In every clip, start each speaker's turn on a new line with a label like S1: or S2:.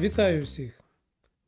S1: Вітаю всіх!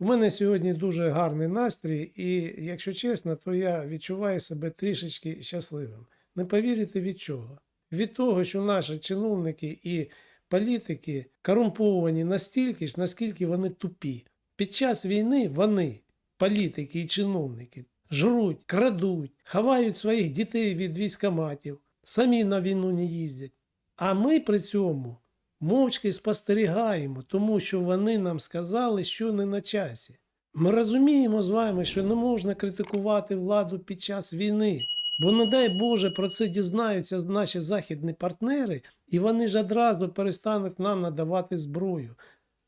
S1: У мене сьогодні дуже гарний настрій, і, якщо чесно, то я відчуваю себе трішечки щасливим. Не повірите від чого? Від того, що наші чиновники і політики корумповані настільки ж, наскільки вони тупі. Під час війни вони, політики і чиновники, жруть, крадуть, ховають своїх дітей від військоматів, самі на війну не їздять. А ми при цьому мовчки спостерігаємо, тому що вони нам сказали, що не на часі. Ми розуміємо з вами, що не можна критикувати владу під час війни, бо, не дай Боже, про це дізнаються наші західні партнери, і вони ж одразу перестануть нам надавати зброю,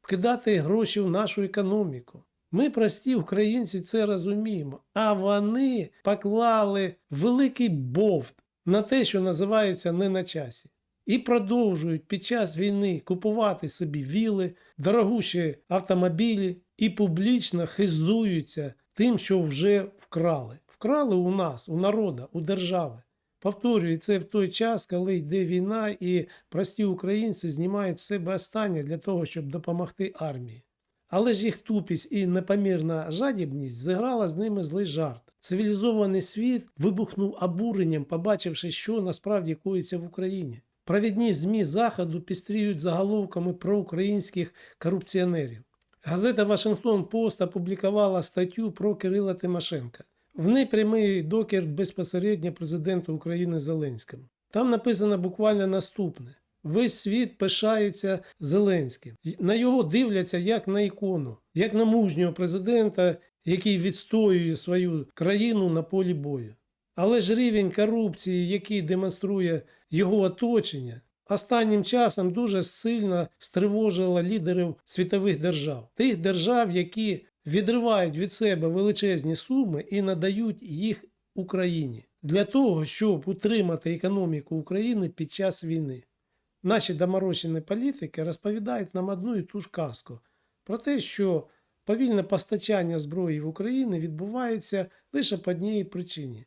S1: кидати гроші в нашу економіку. Ми, прості українці, це розуміємо, а вони поклали великий бовт на те, що називається не на часі і продовжують під час війни купувати собі віли, дорогущі автомобілі і публічно хизуються тим, що вже вкрали. Вкрали у нас, у народа, у держави. Повторюю, це в той час, коли йде війна, і прості українці знімають з себе останнє для того, щоб допомогти армії. Але ж їх тупість і непомірна жадібність зіграла з ними злий жарт. Цивілізований світ вибухнув обуренням, побачивши, що насправді коїться в Україні. Провідні ЗМІ Заходу пістріють заголовками про українських корупціонерів. Газета Вашингтон Пост опублікувала статтю про Кирила Тимошенка. В ній прямий докір безпосередньо президенту України Зеленському. Там написано буквально наступне: весь світ пишається Зеленським. На його дивляться як на ікону, як на мужнього президента, який відстоює свою країну на полі бою. Але ж рівень корупції, який демонструє його оточення, останнім часом дуже сильно стривожило лідерів світових держав, тих держав, які відривають від себе величезні суми і надають їх Україні для того, щоб утримати економіку України під час війни. Наші доморощені політики розповідають нам одну і ту ж казку про те, що повільне постачання зброї в Україну відбувається лише по одній причині.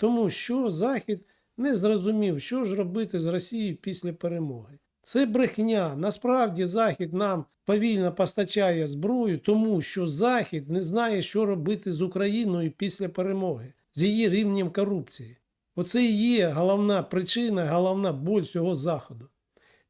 S1: Тому що Захід не зрозумів, що ж робити з Росією після перемоги. Це брехня. Насправді Захід нам повільно постачає зброю, тому що Захід не знає, що робити з Україною після перемоги, з її рівнем корупції. Оце і є головна причина, головна боль всього Заходу.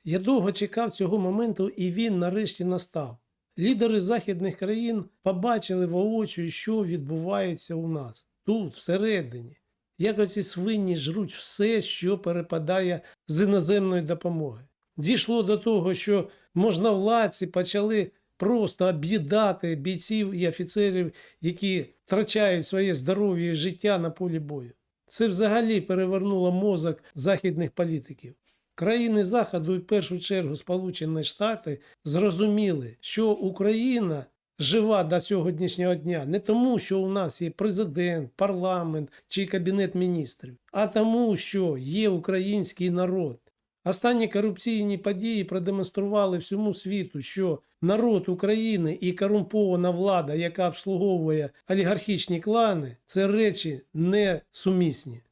S1: Я довго чекав цього моменту, і він нарешті настав. Лідери західних країн побачили воочию, що відбувається у нас тут, всередині як оці свині жруть все, що перепадає з іноземної допомоги. Дійшло до того, що можновладці почали просто об'їдати бійців і офіцерів, які втрачають своє здоров'я і життя на полі бою. Це взагалі перевернуло мозок західних політиків. Країни Заходу, і в першу чергу Сполучені Штати, зрозуміли, що Україна жива до сьогоднішнього дня не тому, що у нас є президент, парламент чи кабінет міністрів, а тому, що є український народ. Останні корупційні події продемонстрували всьому світу, що народ України і корумпована влада, яка обслуговує олігархічні клани, це речі несумісні.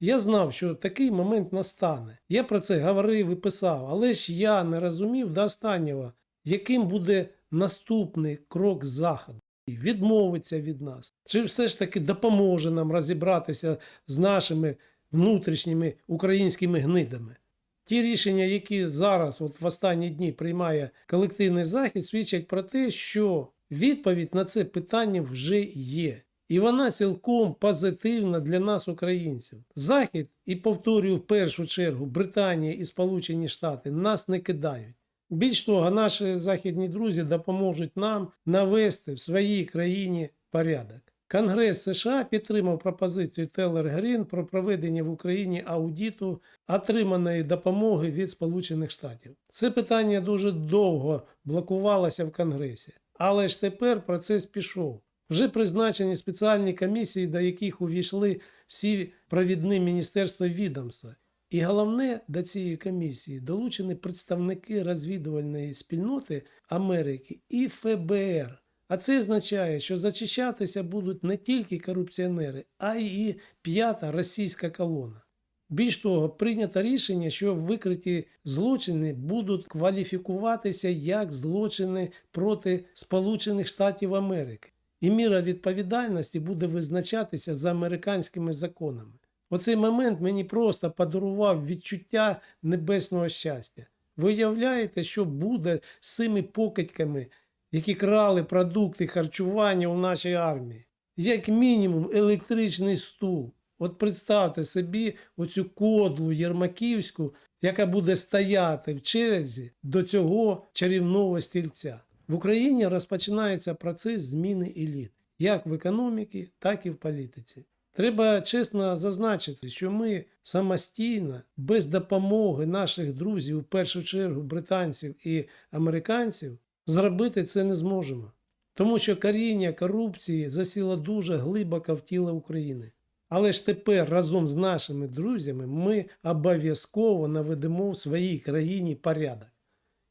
S1: Я знав, що такий момент настане. Я про це говорив і писав, але ж я не розумів до останнього, яким буде наступний крок Заходу. Відмовиться від нас, чи все ж таки допоможе нам розібратися з нашими внутрішніми українськими гнидами. Ті рішення, які зараз, от в останні дні, приймає колективний захід, свідчать про те, що відповідь на це питання вже є. І вона цілком позитивна для нас, українців. Захід, і повторюю в першу чергу, Британія і Сполучені Штати нас не кидають. Більш того, наші західні друзі допоможуть нам навести в своїй країні порядок. Конгрес США підтримав пропозицію Телер Грін про проведення в Україні аудіту отриманої допомоги від Сполучених Штатів. Це питання дуже довго блокувалося в Конгресі, але ж тепер процес пішов. Вже призначені спеціальні комісії, до яких увійшли всі провідні міністерства відомства. І головне до цієї комісії долучені представники розвідувальної спільноти Америки і ФБР. А це означає, що зачищатися будуть не тільки корупціонери, а й п'ята російська колона. Більш того, прийнято рішення, що викриті злочини будуть кваліфікуватися як злочини проти Сполучених Штатів Америки, і міра відповідальності буде визначатися за американськими законами. Оцей момент мені просто подарував відчуття небесного щастя. Ви уявляєте, що буде з цими покидьками, які крали продукти харчування у нашій армії? Як мінімум електричний стул. От представте собі оцю кодлу Єрмаківську, яка буде стояти в черзі до цього чарівного стільця. В Україні розпочинається процес зміни еліт, як в економіці, так і в політиці. Треба чесно зазначити, що ми самостійно, без допомоги наших друзів, в першу чергу британців і американців, зробити це не зможемо. Тому що коріння корупції засіло дуже глибоко в тіло України. Але ж тепер разом з нашими друзями ми обов'язково наведемо в своїй країні порядок.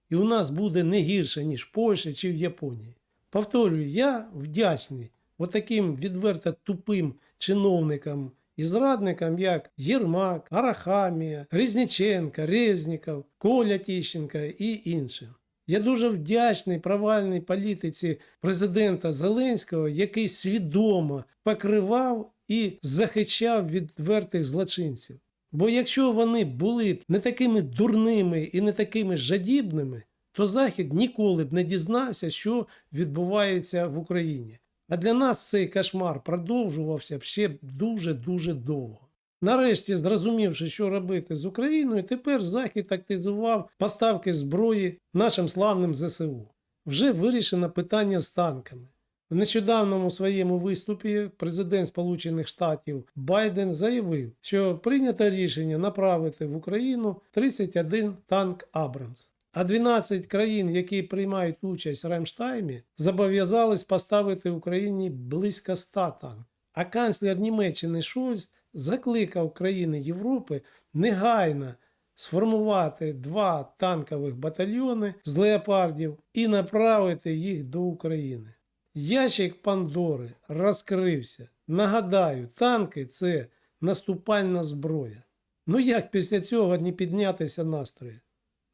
S1: І у нас буде не гірше, ніж в Польщі чи в Японії. Повторюю, я вдячний отаким відверто тупим чиновникам і зрадникам, як Єрмак, Арахамія, Різніченка, Резніков, Коля Тіщенка і іншим. Я дуже вдячний провальній політиці президента Зеленського, який свідомо покривав і захищав відвертих злочинців. Бо якщо вони були б не такими дурними і не такими жадібними, то Захід ніколи б не дізнався, що відбувається в Україні. А для нас цей кошмар продовжувався б ще дуже-дуже довго. Нарешті, зрозумівши, що робити з Україною, тепер Захід активізував поставки зброї нашим славним ЗСУ. Вже вирішено питання з танками. В нещодавному своєму виступі президент Сполучених Штатів Байден заявив, що прийнято рішення направити в Україну 31 танк Абрамс. А 12 країн, які приймають участь в Рамштаймі, зобов'язались поставити Україні близько 100 танків. А канцлер Німеччини Шольц закликав країни Європи негайно сформувати два танкових батальйони з леопардів і направити їх до України. Ящик Пандори розкрився. Нагадаю, танки це наступальна зброя. Ну як після цього не піднятися настрої?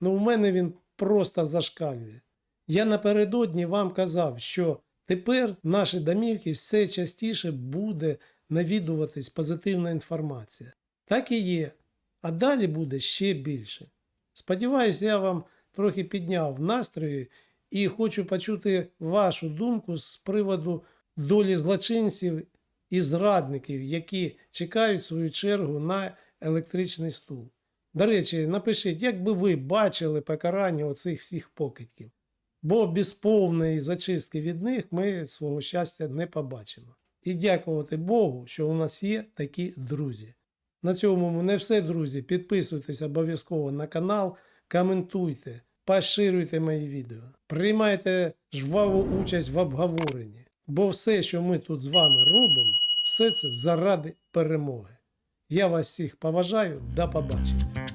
S1: Ну, у мене він просто зашкалює. Я напередодні вам казав, що тепер в наші домівки все частіше буде навідуватись позитивна інформація. Так і є. А далі буде ще більше. Сподіваюсь, я вам трохи підняв настрої і хочу почути вашу думку з приводу долі злочинців і зрадників, які чекають свою чергу на електричний стул. До речі, напишіть, як би ви бачили покарання оцих всіх покидьків. Бо без повної зачистки від них ми свого щастя не побачимо. І дякувати Богу, що у нас є такі друзі. На цьому не все, друзі. Підписуйтесь обов'язково на канал, коментуйте, поширюйте мої відео, приймайте жваву участь в обговоренні. Бо все, що ми тут з вами робимо, все це заради перемоги. Я вас всіх поважаю, до побачення.